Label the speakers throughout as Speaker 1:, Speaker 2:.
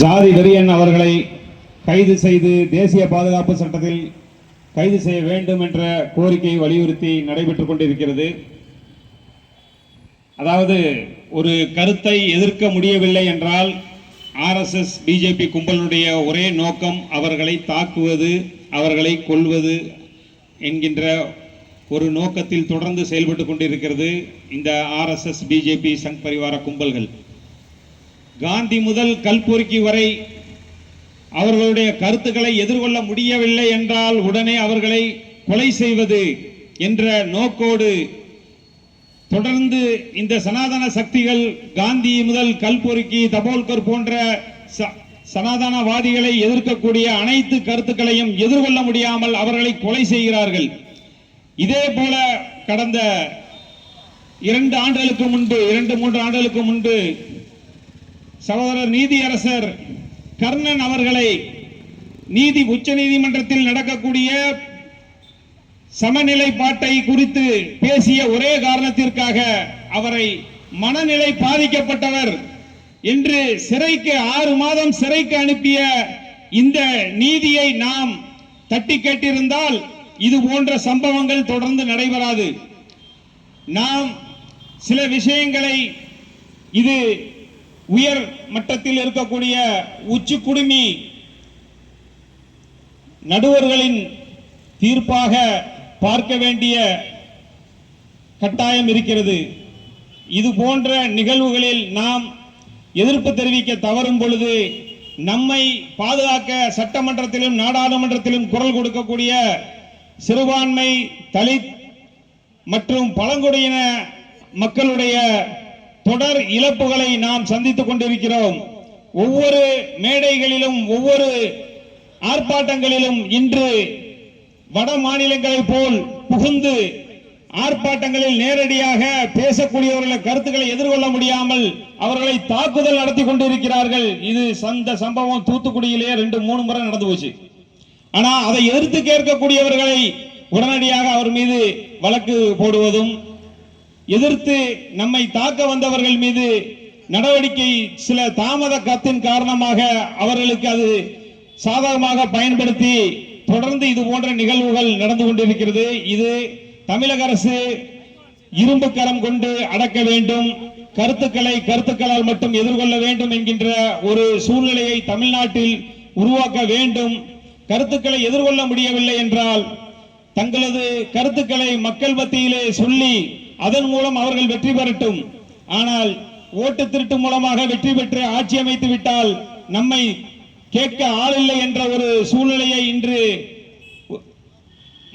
Speaker 1: ஜாதி வெறியன் அவர்களை கைது செய்து தேசிய பாதுகாப்பு சட்டத்தில் கைது செய்ய வேண்டும் என்ற கோரிக்கையை வலியுறுத்தி நடைபெற்றுக் கொண்டிருக்கிறது. அதாவது ஒரு கருத்தை எதிர்க்க முடியவில்லை என்றால் ஆர்எஸ்எஸ் பிஜேபி கும்பலுடைய ஒரே நோக்கம் அவர்களை தாக்குவது அவர்களை கொல்வது என்கின்ற ஒரு நோக்கத்தில் தொடர்ந்து செயல்பட்டு கொண்டிருக்கிறது இந்த ஆர்எஸ்எஸ் பிஜேபி சங் பரிவார கும்பல்கள். காந்தி முதல் கல்பொருக்கி வரை அவர்களுடைய கருத்துக்களை எதிர்கொள்ள முடியவில்லை என்றால் உடனே அவர்களை கொலை செய்வது என்ற நோக்கோடு தொடர்ந்து இந்த சனாதன சக்திகள் காந்தி முதல் கல்பொருக்கி தபோல்கர் போன்ற ச- சனாதனவாதிகளை எதிர்க்கக்கூடிய அனைத்து கருத்துக்களையும் எதிர்கொள்ள முடியாமல் அவர்களை கொலை செய்கிறார்கள். இதே போல கடந்த இரண்டு ஆண்டுகளுக்கு முன்பு இரண்டு மூன்று ஆண்டுகளுக்கு முன்பு சகோதரர் நீதியரசர் கர்ணன் அவர்களை நீதி உச்ச நீதிமன்றத்தில் நடக்கக்கூடிய சமநிலைப்பாட்டை குறித்து பேசிய ஒரே காரணத்திற்காக அவரை மனநிலை பாதிக்கப்பட்டவர் என்று சிறைக்கு ஆறு மாதம் சிறைக்கு அனுப்பிய இந்த நீதியை நாம் தட்டி கேட்டிருந்தால் இது போன்ற சம்பவங்கள் தொடர்ந்து நடைபெறாது. நாம் சில விஷயங்களை இது உயர் மட்டத்தில் இருக்கக்கூடிய உச்சி குடுமி நடுவர்களின் தீர்ப்பாக பார்க்க வேண்டிய கட்டாயம் இருக்கிறது. இது போன்ற நிகழ்வுகளில் நாம் எதிர்ப்பு தெரிவிக்க தவறும் பொழுது நம்மை பாதுகாக்க சட்டமன்றத்திலும் நாடாளுமன்றத்திலும் குரல் கொடுக்கக்கூடிய சிறுபான்மை தலித் மற்றும் பழங்குடியின மக்களுடைய தொடர் இழப்புகளை நாம் சந்தித்துக் கொண்டிருக்கிறோம். ஒவ்வொரு மேடைகளிலும் ஒவ்வொரு ஆர்ப்பாட்டங்களிலும் இன்று வட மாநிலங்களைப் போல் புகுந்து ஆர்ப்பாட்டங்களில் நேரடியாக பேசக்கூடியவர்கள் கருத்துக்களை எதிர்கொள்ள முடியாமல் அவர்களை தாக்குதல் நடத்தி கொண்டிருக்கிறார்கள். இது சந்த சம்பவம் தூத்துக்குடியிலேயே ரெண்டு மூணு முறை நடந்து போச்சு. ஆனா அதை எதிர்த்து கேட்கக்கூடியவர்களை உடனடியாக அவர் மீது வழக்கு போடுவதும் எதிர்த்து நம்மை தாக்க வந்தவர்கள் மீது நடவடிக்கை சில தாமத கத்தின் காரணமாக அவர்களுக்கு அது சாதகமாக பயன்படுத்தி தொடர்ந்து இது போன்ற நிகழ்வுகள் நடந்து கொண்டிருக்கிறது. இது தமிழக அரசு இரும்பு கரம் கொண்டு அடக்க வேண்டும். கருத்துக்களை கருத்துக்களால் மட்டும் எதிர்கொள்ள வேண்டும் என்கின்ற ஒரு சூழ்நிலையை தமிழ்நாட்டில் உருவாக்க வேண்டும். கருத்துக்களை எதிர்கொள்ள முடியவில்லை என்றால் தங்களது கருத்துக்களை மக்கள் மத்தியிலே சொல்லி அதன் மூலம் அவர்கள் வெற்றி பெறட்டும். ஆனால் ஓட்டு திருட்டு மூலமாக வெற்றி பெற்று ஆட்சி அமைத்து விட்டால் நம்மை கேட்க ஆளில்லை என்ற ஒரு சூழ்நிலையை இன்று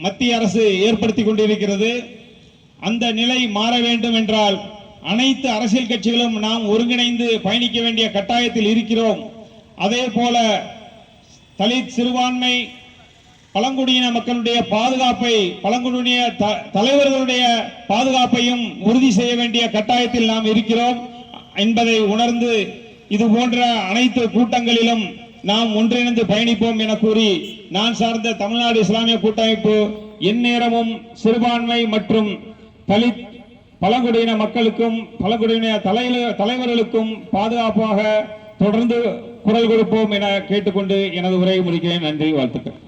Speaker 1: மத்திய அரசு ஏற்படுத்தி கொண்டிருக்கிறது. அந்த நிலை மாற வேண்டும் என்றால் அனைத்து அரசியல் கட்சிகளும் நாம் ஒருங்கிணைந்து பயணிக்க வேண்டிய கட்டாயத்தில் இருக்கிறோம். அதே போல தலித் சிறுபான்மை பழங்குடியின மக்களுடைய பாதுகாப்பை பழங்குடியின த- தலைவர்களுடைய பாதுகாப்பையும் உறுதி செய்ய வேண்டிய கட்டாயத்தில் நாம் இருக்கிறோம். என்பதை உணர்ந்து இது போன்ற அனைத்து கூட்டங்களிலும் நாம் ஒன்றிணைந்து பயணிப்போம் என கூறி நான் சார்ந்த தமிழ்நாடு இஸ்லாமிய கூட்டமைப்பு எந்நேரமும் சிறுபான்மை மற்றும் தலித் பழங்குடியின மக்களுக்கும் பழங்குடியின தலைல- தலைவர்களுக்கும் பாதுகாப்பாக தொடர்ந்து குரல் கொடுப்போம் என கேட்டுக்கொண்டு எனது உரையை முடிக்கிறேன். நன்றி வாழ்த்துக்கள்.